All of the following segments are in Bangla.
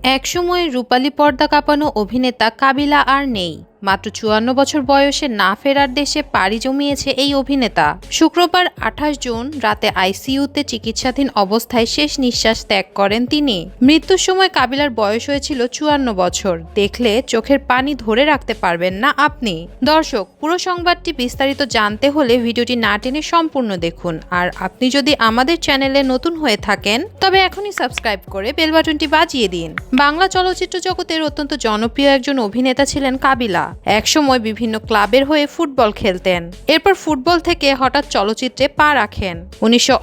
একসময় রূপালী পর্দা কাঁপানো অভিনেতা কাবিলা আর নেই। মাত্র চুয়ান্ন বছর বয়সে না ফেরার দেশে পাড়ি জমিয়েছে এই অভিনেতা। শুক্রবার আঠাশ জুন রাতে আইসিইউতে চিকিৎসাধীন অবস্থায় শেষ নিঃশ্বাস ত্যাগ করেন তিনি। মৃত্যুর সময় কাবিলার বয়স হয়েছিল চুয়ান্ন বছর। দেখলে চোখের পানি ধরে রাখতে পারবেন না আপনি। দর্শক, পুরো সংবাদটি বিস্তারিত জানতে হলে ভিডিওটি না টেনে সম্পূর্ণ দেখুন। আর আপনি যদি আমাদের চ্যানেলে নতুন হয়ে থাকেন, তবে এখনই সাবস্ক্রাইব করে বেল বাটনটি বাজিয়ে দিন। বাংলা চলচ্চিত্র জগতের অত্যন্ত জনপ্রিয় একজন অভিনেতা ছিলেন কাবিলা। একসময় বিভিন্ন ক্লাবের হয়ে ফুটবল খেলতেন। এরপর ফুটবল থেকে হঠাৎ চলচ্চিত্রে পা রাখেন। উনিশশো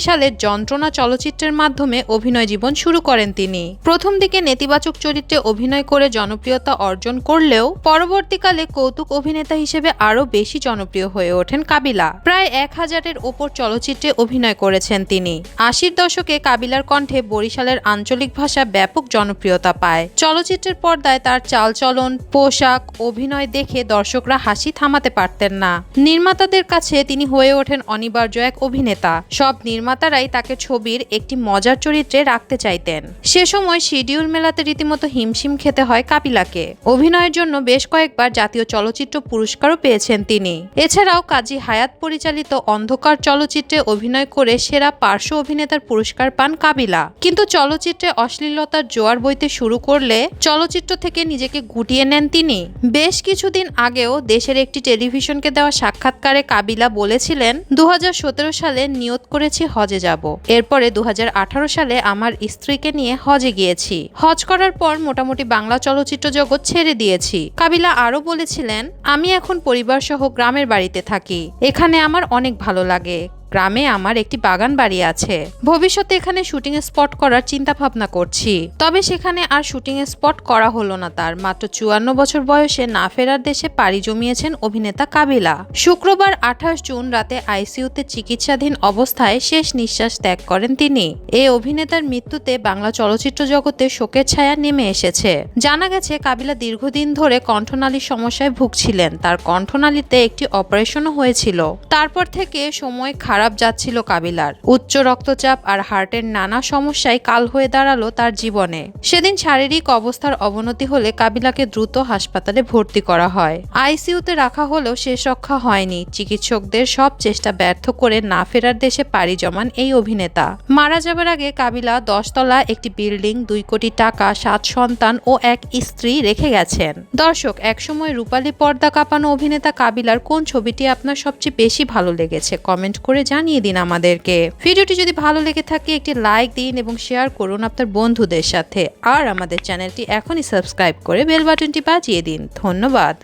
সালে যন্ত্রণা চলচ্চিত্রের মাধ্যমে অভিনয় জীবন শুরু করেন তিনি। প্রথম দিকে নেতিবাচক চরিত্রে অভিনয় করে জনপ্রিয়তা অর্জন করলেও পরবর্তীকালে কৌতুক অভিনেতা হিসেবে আরও বেশি জনপ্রিয় হয়ে ওঠেন কাবিলা। প্রায় এক হাজারের ওপর চলচ্চিত্রে অভিনয় করেছেন তিনি। আশির দশকে কাবিলার কণ্ঠে বরিশালের আঞ্চলিক ভাষা ব্যাপক জনপ্রিয়তা পায়। চলচ্চিত্রের পর্দায় তার চালচলন, পোশাক অভিনয় দেখে দর্শকরা হাসি থামাতে পারতেন না। নির্মাতাদের কাছে তিনি হয়ে ওঠেন অনিবার্য এক অভিনেতা। সব নির্মাতারাই তাকে ছবির একটি মজার চরিত্রে রাখতে চাইতেন। সে সময় শিডিউল মেলাতে রীতিমতো হিমশিম খেতে হয় কাপিলাকে অভিনয়ের জন্য বেশ কয়েকবার জাতীয় চলচ্চিত্র পুরস্কারও পেয়েছেন তিনি। এছাড়াও কাজী হায়াত পরিচালিত অন্ধকার চলচ্চিত্রে অভিনয় করে সেরা পার্শ্ব অভিনেতার পুরস্কার পান কাবিলা। কিন্তু চলচ্চিত্রে অশ্লীলতার জোয়ার বইতে শুরু করলে চলচ্চিত্র থেকে নিজেকে গুটিয়ে নেন তিনি। বেশ কিছুদিন আগেও দেশের একটি টেলিভিশনকে দেওয়া সাক্ষাৎকারে কাবিলা বলেছিলেন দু হাজার সতেরো সালে নিয়ত করেছি, হজে যাব। এরপরে দু হাজার আঠারো সালে আমার স্ত্রীকে নিয়ে হজে গিয়েছি। হজ করার পর মোটামুটি বাংলা চলচ্চিত্র জগৎ ছেড়ে দিয়েছি। কাবিলা আরও বলেছিলেন, আমি এখন পরিবার সহ গ্রামের বাড়িতে থাকি। এখানে আমার অনেক ভালো লাগে। গ্রামে আমার একটি বাগান বাড়ি আছে। ভবিষ্যতে এখানে শুটিং স্পট করার চিন্তা ভাবনা করছি। তবে সেখানে আর শুটিং স্পট করা হলো না তার। মাত্র চুয়ান্ন বছর বয়সে না ফেরার দেশে পাড়ি জমিয়েছেন অভিনেতা কাবিলা। শুক্রবার আঠাশ জুন রাতে আইসিইউতে চিকিৎসাধীন অবস্থায় শেষ নিঃশ্বাস ত্যাগ করেন তিনি। এই অভিনেতার মৃত্যুতে বাংলা চলচ্চিত্র জগতে শোকের ছায়া নেমে এসেছে। জানা গেছে, কাবিলা দীর্ঘদিন ধরে কণ্ঠনালীর সমস্যায় ভুগছিলেন। তার কণ্ঠনালীতে একটি অপারেশনও হয়েছিল। তারপর থেকে সময় খারাপ যাচ্ছিল কাবিলার। উচ্চ রক্তচাপ আর হার্টের নানা সমস্যায় কাল হয়ে দাঁড়াল তার জীবনে। সেদিন শারীরিক অবস্থার অবনতি হলে কাবিলাকে দ্রুত হাসপাতালে ভর্তি করা হয়। আইসিইউতে রাখা হলেও শেষ রক্ষা হয়নি। চিকিৎসকদের সব চেষ্টা ব্যর্থ করে না ফেরার দেশে পাড়ি জমান এই অভিনেতা। মারা যাবার আগে কাবিলা দশতলা একটি বিল্ডিং, দুই কোটি টাকা, সাত সন্তান ও এক স্ত্রী রেখে গেছেন। দর্শক, একসময় রূপালী পর্দা কাঁপানো অভিনেতা কাবিলার কোন ছবিটি আপনার সবচেয়ে বেশি ভালো লেগেছে? কমেন্ট করে জানিয়ে দিন আমাদেরকে। ভিডিওটি যদি ভালো লেগে থাকে, একটি লাইক দিন এবং শেয়ার করুন আপনার বন্ধুদের সাথে। আর আমাদের চ্যানেলটি এখনই সাবস্ক্রাইব করে বেল বাটনটি বাজিয়ে দিন। ধন্যবাদ।